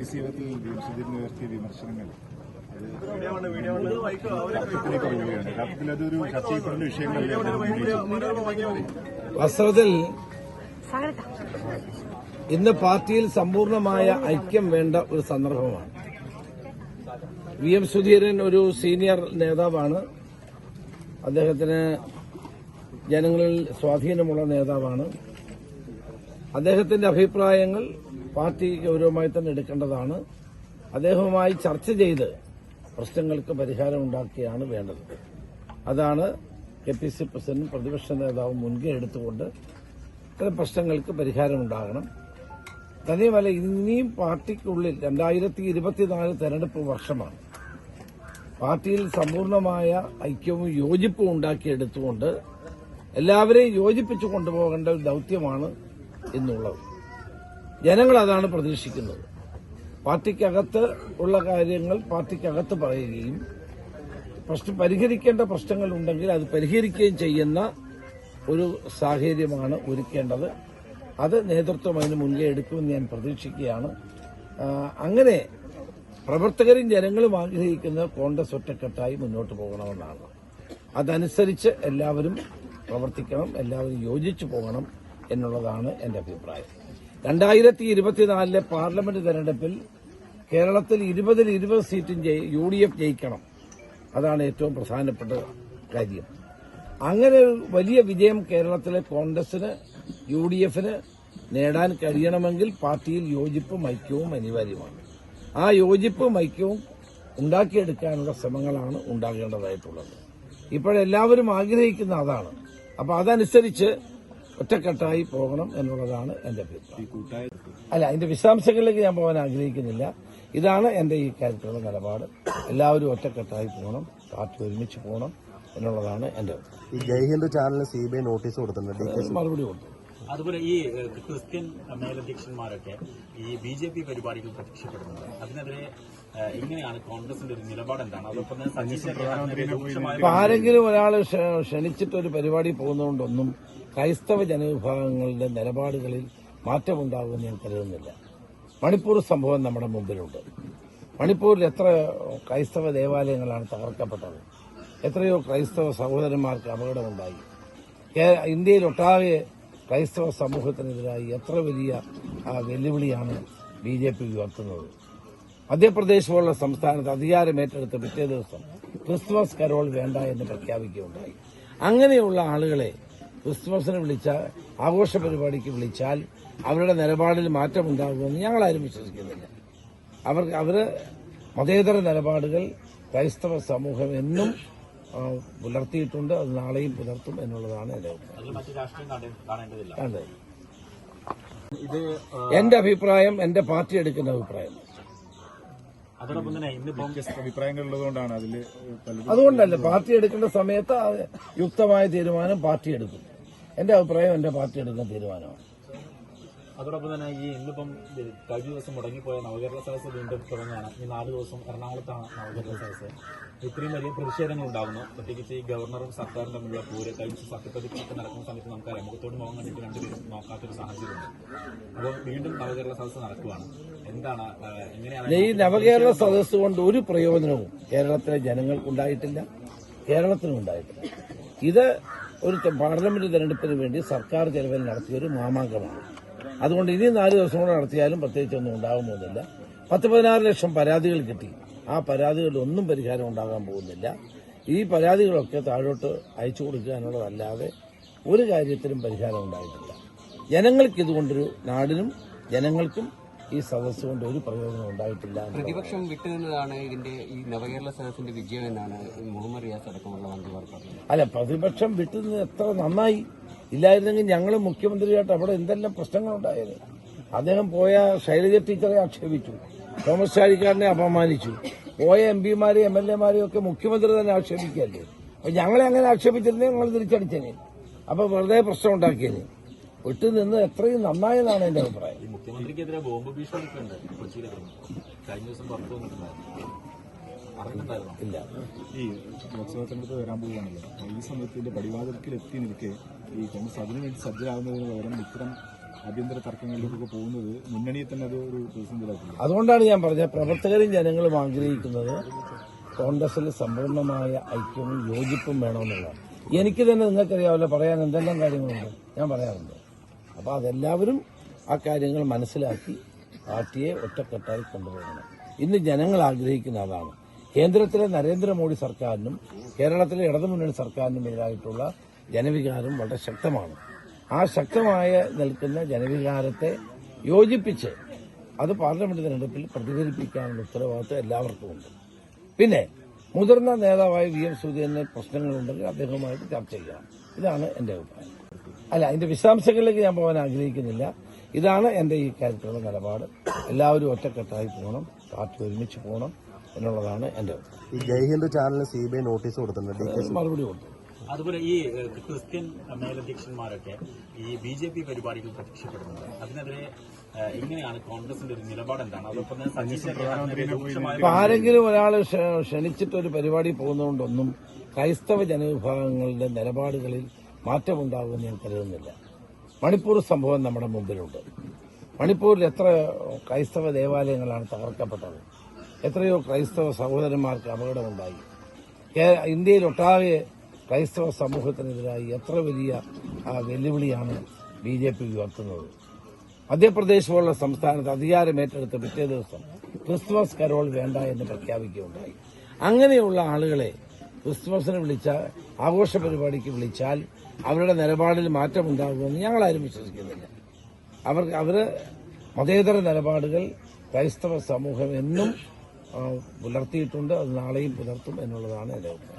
P C യോഗത്തിൽ ഉയർത്തിയ വിമർശനങ്ങൾ. അതൊരു ചർച്ച ചെയ്യപ്പെടുന്ന വിഷയങ്ങളല്ലേ വാസ്തവത്തിൽ ഇന്ന് പാർട്ടിയിൽ സമ്പൂർണമായ ഐക്യം വേണ്ട ഒരു സന്ദർഭമാണ്. വി എം സുധീരൻ ഒരു സീനിയർ നേതാവാണ്. അദ്ദേഹത്തിന് ജനങ്ങളിൽ സ്വാധീനമുള്ള നേതാവാണ്. അദ്ദേഹത്തിന്റെ അഭിപ്രായങ്ങൾ പാർട്ടി ഗൌരവമായി തന്നെ എടുക്കേണ്ടതാണ്. അദ്ദേഹവുമായി ചർച്ച ചെയ്ത് പ്രശ്നങ്ങൾക്ക് പരിഹാരം ഉണ്ടാക്കിയാണ് വേണ്ടത്. അതാണ് കെ പി സി പ്രസിഡന്റും പ്രതിപക്ഷ നേതാവും മുൻകൈ എടുത്തുകൊണ്ട് ഇത്തരം പ്രശ്നങ്ങൾക്ക് പരിഹാരമുണ്ടാകണം തന്നെയുമല്ല ഇനിയും പാർട്ടിക്കുള്ളിൽ രണ്ടായിരത്തി ഇരുപത്തിനാല് തെരഞ്ഞെടുപ്പ് വർഷമാണ്. പാർട്ടിയിൽ സമ്പൂർണമായ ഐക്യവും യോജിപ്പും ഉണ്ടാക്കിയെടുത്തുകൊണ്ട് എല്ലാവരെയും യോജിപ്പിച്ചു കൊണ്ടുപോകേണ്ട ഒരു ദൌത്യമാണ് ഇന്നുള്ളത് ജനങ്ങൾ അതാണ് പ്രതീക്ഷിക്കുന്നത്. പാർട്ടിക്കകത്ത് ഉള്ള കാര്യങ്ങൾ പാർട്ടിക്കകത്ത് പറയുകയും പ്രശ്നം പരിഹരിക്കേണ്ട പ്രശ്നങ്ങൾ ഉണ്ടെങ്കിൽ അത് പരിഹരിക്കുകയും ചെയ്യുന്ന ഒരു സാഹചര്യമാണ് ഒരുക്കേണ്ടത്. അത് നേതൃത്വം അതിന് മുൻകൈ എടുക്കുമെന്ന് ഞാൻ പ്രതീക്ഷിക്കുകയാണ്. അങ്ങനെ പ്രവർത്തകരും ജനങ്ങളും ആഗ്രഹിക്കുന്ന കോൺഗ്രസ് ഒറ്റക്കെട്ടായി മുന്നോട്ട് പോകണമെന്നാണ്. അതനുസരിച്ച് എല്ലാവരും പ്രവർത്തിക്കണം എല്ലാവരും യോജിച്ചു പോകണം. എന്നുള്ളതാണ് എന്റെ അഭിപ്രായം. രണ്ടായിരത്തി ഇരുപത്തിനാലിലെ പാർലമെന്റ് തെരഞ്ഞെടുപ്പിൽ കേരളത്തിൽ ഇരുപതിൽ ഇരുപത് സീറ്റും യു ഡി എഫ് ജയിക്കണം. അതാണ് ഏറ്റവും പ്രധാനപ്പെട്ട കാര്യം. അങ്ങനെ ഒരു വലിയ വിജയം കേരളത്തിലെ കോൺഗ്രസിന് യു ഡി എഫിന് നേടാൻ കഴിയണമെങ്കിൽ പാർട്ടിയിൽ യോജിപ്പും ഐക്യവും അനിവാര്യമാണ്. ആ യോജിപ്പും ഐക്യവും ഉണ്ടാക്കിയെടുക്കാനുള്ള ശ്രമങ്ങളാണ് ഉണ്ടാകേണ്ടതായിട്ടുള്ളത്. ഇപ്പോഴെല്ലാവരും ആഗ്രഹിക്കുന്ന അതാണ്. അപ്പോൾ അതനുസരിച്ച് ഒറ്റക്കെട്ടായി പോകണം എന്നുള്ളതാണ് എന്റെ അഭിപ്രായം. ഈ കൂട്ടായ അല്ല അതിന്റെ വിശദാംശങ്ങളിലേക്ക് ഞാൻ പോകാൻ ആഗ്രഹിക്കുന്നില്ല. ഇതാണ് എന്റെ ഈ കാര്യത്തിലുള്ള നിലപാട്. എല്ലാവരും ഒറ്റക്കെട്ടായി പോകണം പാർട്ടി ഒരുമിച്ച് പോകണം എന്നുള്ളതാണ് എന്റെ ജയ്ഹിന്ദു ചാനലിന് സി ബി ഐ നോട്ടീസ് കൊടുത്തിട്ടുണ്ട്. മറുപടി കൊടുത്തു. അതുപോലെ ഈ ക്രിസ്ത്യൻ മേലധ്യക്ഷന്മാരൊക്കെ ഈ ബി ജെ പി പരിപാടികൾ പ്രത്യക്ഷപ്പെടുന്നുണ്ട് അതിനെതിരെ എങ്ങനെയാണ് കോൺഗ്രസിന്റെ ഒരു നിലപാട് എന്താണ്? അതോടൊപ്പം തന്നെ ആരെങ്കിലും ഒരാൾ ക്ഷണിച്ചിട്ട് ഒരു പരിപാടി പോകുന്നതുകൊണ്ടൊന്നും ക്രൈസ്തവ ജനവിഭാഗങ്ങളുടെ നിലപാടുകളിൽ മാറ്റമുണ്ടാകുമെന്ന് ഞാൻ കരുതുന്നില്ല. മണിപ്പൂർ സംഭവം നമ്മുടെ മുമ്പിലുണ്ട്. മണിപ്പൂരിൽ എത്ര ക്രൈസ്തവ ദേവാലയങ്ങളാണ് തകർക്കപ്പെട്ടത്? എത്രയോ ക്രൈസ്തവ സഹോദരന്മാർക്ക് അപകടമുണ്ടായി. ഇന്ത്യയിലൊട്ടാകെ ക്രൈസ്തവ സമൂഹത്തിനെതിരായി എത്ര വലിയ വെല്ലുവിളിയാണ് ബി ജെ പി ഉയർത്തുന്നത്. മധ്യപ്രദേശ് പോലുള്ള സംസ്ഥാനത്ത് അധികാരമേറ്റെടുത്ത് പിറ്റേ ദിവസം ക്രിസ്മസ് കരോൾ വേണ്ട എന്ന് പ്രഖ്യാപിക്കുകയുണ്ടായി. അങ്ങനെയുള്ള ആളുകളെ ക്രിസ്മസിന് വിളിച്ച ആഘോഷ പരിപാടിക്ക് വിളിച്ചാൽ അവരുടെ നിലപാടിൽ മാറ്റമുണ്ടാകുമെന്ന് ഞങ്ങളാരും വിശ്വസിക്കുന്നില്ല. അവർ അവർ മതേതര നിലപാടുകൾ ക്രൈസ്തവ സമൂഹം എന്നും പുലർത്തിയിട്ടുണ്ട് അത് നാളെയും പുലർത്തും എന്നുള്ളതാണ് എന്റെ അഭിപ്രായം. അതിൽ മറ്റു രാഷ്ട്രീയം കാണേണ്ടതില്ല. ഇത് എന്റെ അഭിപ്രായം എന്റെ പാർട്ടി എടുക്കുന്ന അഭിപ്രായം. അതോടൊപ്പം തന്നെ ഇന്നിപ്പം അഭിപ്രായങ്ങൾ ഉള്ളതുകൊണ്ടാണ് അതിൽ പലരും അതുകൊണ്ടല്ല പാർട്ടി എടുക്കേണ്ട സമയത്ത് യുക്തമായ തീരുമാനം പാർട്ടി എടുക്കും. എന്റെ അഭിപ്രായം എന്റെ പാർട്ടി എടുക്കുന്ന തീരുമാനമാണ്. അതോടൊപ്പം തന്നെ ഈ ഇന്നിപ്പം കഴിഞ്ഞ ദിവസം മുടങ്ങിപ്പോയ നവകേരള സദസ് വീണ്ടും തുടങ്ങുകയാണ്. ഈ നാല് ദിവസം എറണാകുളത്താണ് നവകേരള സദസ് ഇത്രയും വലിയ പ്രതിഷേധങ്ങൾ ഉണ്ടാകുന്നു പ്രത്യേകിച്ച് ഈ ഗവർണറും സർക്കാരും തമ്മിലുള്ള പൂര കഴിച്ച് സത്യപ്രതിജ്ഞയൊക്കെ നടക്കുന്ന സമയത്ത് നമുക്കറിയാം മുഖത്തോട് മുഖം കണ്ടിട്ട് രണ്ടുപേരും നോക്കാത്തൊരു സാഹചര്യമുണ്ട്. അപ്പോൾ വീണ്ടും നവകേരള സദസ് നടക്കുകയാണ് എന്താണ് എങ്ങനെയാണ് ഈ നവകേരള സദസ് കൊണ്ട് ഒരു പ്രയോജനവും കേരളത്തിലെ ജനങ്ങൾക്കുണ്ടായിട്ടില്ല കേരളത്തിനും ഉണ്ടായിട്ടില്ല. ഇത് ഒരു പാർലമെന്റ് തെരഞ്ഞെടുപ്പിന് വേണ്ടി സർക്കാർ ചെലവിൽ നടത്തിയ ഒരു മാമാങ്കമാണ്. അതുകൊണ്ട് ഇനി നാല് ദിവസം കൂടെ നടത്തിയാലും പ്രത്യേകിച്ചൊന്നും ഉണ്ടാകുമോന്നില്ല പത്ത് പതിനാറ് ലക്ഷം പരാതികൾ കിട്ടി. ആ പരാതികളിലൊന്നും പരിഹാരം ഉണ്ടാകാൻ പോകുന്നില്ല. ഈ പരാതികളൊക്കെ താഴോട്ട് അയച്ചു കൊടുക്കുക എന്നുള്ളതല്ലാതെ ഒരു കാര്യത്തിലും പരിഹാരം ഉണ്ടായിട്ടില്ല. ജനങ്ങൾക്ക് ഇതുകൊണ്ടൊരു നാടിനും ജനങ്ങൾക്കും ഈ സദസ് കൊണ്ട് ഒരു പ്രയോജനം ഉണ്ടായിട്ടില്ല പ്രതിപക്ഷം വിട്ടുനിന്നതാണ് ഇതിന്റെ ഈ നവകേരള സദസ്സിന്റെ വിജയം എന്നാണ് മുഹമ്മദ് റിയാസ് അടക്കമുള്ള മന്ത്രിമാർ പറഞ്ഞത്. അല്ല പ്രതിപക്ഷം വിട്ടുനിന്ന് എത്ര നന്നായി ഇല്ലായിരുന്നെങ്കിൽ ഞങ്ങൾ മുഖ്യമന്ത്രിയായിട്ട് അവിടെ എന്തെല്ലാം പ്രശ്നങ്ങളുണ്ടായത്? അദ്ദേഹം പോയ ശൈലജ ടീച്ചറെ ആക്ഷേപിച്ചു. തോമസ് ചാഴിക്കാരനെ അപമാനിച്ചു. പോയ എം പിമാരെയും എം എൽ എമാരെയും ഒക്കെ മുഖ്യമന്ത്രി തന്നെ ആക്ഷേപിക്കല്ലേ അപ്പൊ ഞങ്ങളെ അങ്ങനെ ആക്ഷേപിച്ചിരുന്നേ ഞങ്ങൾ തിരിച്ചടിച്ചേനെ. അപ്പൊ വെറുതെ പ്രശ്നം ഉണ്ടാക്കിയേനെ. വിട്ടുനിന്ന് എത്രയും നന്നായെന്നാണ് എന്റെ അഭിപ്രായം. മുഖ്യമന്ത്രിക്കെതിരെ ബോംബ് ഭീഷണി കഴിഞ്ഞ ദിവസം ഇല്ല. ഈ ലോക്സഭാ തെരഞ്ഞെടുപ്പ് വരാൻ പോവുകയാണല്ലോ. ഈ സമയത്ത് ഇതിന്റെ പടിവാതിൽക്കിൽ എത്തി നിൽക്കെ ഈ കോൺഗ്രസ് അതിനുവേണ്ടി സജ്ജരാകുന്നതിന് പകരം ഇത്തരം ആഭ്യന്തര തർക്കങ്ങളിലേക്കൊക്കെ പോകുന്നത് മുന്നണിയെ തന്നെ അത് ഒരു പ്രതിസന്ധിയിലാക്കുന്നത് അതുകൊണ്ടാണ് ഞാൻ പറഞ്ഞത് പ്രവർത്തകരും ജനങ്ങളും ആഗ്രഹിക്കുന്നത് കോൺഗ്രസിൽ സമ്പൂർണമായ ഐക്യവും യോജിപ്പും വേണമെന്നുള്ളതാണ്. എനിക്ക് തന്നെ നിങ്ങൾക്കറിയാമല്ലോ പറയാൻ എന്തെല്ലാം കാര്യങ്ങളുണ്ട്. ഞാൻ പറയാറുണ്ട്. അപ്പോൾ അതെല്ലാവരും ആ കാര്യങ്ങൾ മനസ്സിലാക്കി പാർട്ടിയെ ഒറ്റക്കെട്ടായി കൊണ്ടുപോകണം. ഇന്ന് ജനങ്ങൾ ആഗ്രഹിക്കുന്ന അതാണ്. കേന്ദ്രത്തിലെ നരേന്ദ്രമോദി സർക്കാരിനും കേരളത്തിലെ ഇടതുമുന്നണി സർക്കാരിനും എതിരായിട്ടുള്ള ജനവികാരം വളരെ ശക്തമാണ്. ആ ശക്തമായ നിൽക്കുന്ന ജനവികാരത്തെ യോജിപ്പിച്ച് അത് പാർലമെന്റ് തെരഞ്ഞെടുപ്പിൽ പ്രതിഫലിപ്പിക്കാനുള്ള ഉത്തരവാദിത്വം എല്ലാവർക്കും ഉണ്ട്. പിന്നെ മുതിർന്ന നേതാവായ വി എം സുധീരന് പ്രശ്നങ്ങളുണ്ടെങ്കിൽ അദ്ദേഹവുമായിട്ട് ചർച്ച ചെയ്യണം ഇതാണ് എന്റെ അഭിപ്രായം. അല്ല അതിന്റെ വിശദാംശങ്ങളിലേക്ക് ഞാൻ പോകാൻ ആഗ്രഹിക്കുന്നില്ല. ഇതാണ് എന്റെ ഈ കാര്യത്തിലുള്ള നിലപാട്. എല്ലാവരും ഒറ്റക്കെട്ടായി പോകണം. പാർട്ടി ഒരുമിച്ച് പോകണം. എന്നുള്ളതാണ് എന്റെ ഈ ജയ് ഹിന്ദ് ചാനലിന് സി ബി ഐ നോട്ടീസ് കൊടുത്തിട്ടുണ്ട്. മറുപടി കൊടുത്തു. അതുപോലെ ഈ ക്രിസ്ത്യൻ മേലധ്യക്ഷന്മാരൊക്കെ ഈ ബി ജെ പി പരിപാടികൾ പ്രത്യക്ഷപ്പെടുന്നുണ്ട്. അതിനെതിരെ എങ്ങനെയാണ് കോൺഗ്രസിന്റെ ഒരു നിലപാട് എന്താണ്? അതോടൊപ്പം തന്നെ ആരെങ്കിലും ഒരാൾ ക്ഷണിച്ചിട്ട് ഒരു പരിപാടി പോകുന്നതുകൊണ്ടൊന്നും ക്രൈസ്തവ ജനവിഭാഗങ്ങളുടെ നിലപാടുകളിൽ മാറ്റമുണ്ടാകുമെന്ന് ഞാൻ കരുതുന്നില്ല. മണിപ്പൂർ സംഭവം നമ്മുടെ മുമ്പിലുണ്ട്. മണിപ്പൂരിൽ എത്ര ക്രൈസ്തവ ദേവാലയങ്ങളാണ് തകർക്കപ്പെട്ടത്? എത്രയോ ക്രൈസ്തവ സഹോദരന്മാർക്ക് അപകടമുണ്ടായി. ഇന്ത്യയിലൊട്ടാകെ ക്രൈസ്തവ സമൂഹത്തിനെതിരായി എത്ര വലിയ വെല്ലുവിളിയാണ് ബി ജെ പി ഉയർത്തുന്നത്. മധ്യപ്രദേശ് പോലുള്ള സംസ്ഥാനത്ത് അധികാരമേറ്റെടുത്ത് പിറ്റേ ദിവസം ക്രിസ്മസ് കരോൾ വേണ്ട എന്ന് പ്രഖ്യാപിക്കുകയുണ്ടായി. അങ്ങനെയുള്ള ആളുകളെ ക്രിസ്മസിന് വിളിച്ച ആഘോഷ പരിപാടിക്ക് വിളിച്ചാൽ അവരുടെ നിലപാടിൽ മാറ്റമുണ്ടാകുമെന്ന് ഞങ്ങളാരും വിശ്വസിക്കുന്നില്ല. അവർ അവർ മതേതര നിലപാടുകൾ ക്രൈസ്തവ സമൂഹം എന്നും പുലർത്തിയിട്ടുണ്ട് അത് നാളെയും പുലർത്തും എന്നുള്ളതാണ് എന്റെ അഭിപ്രായം.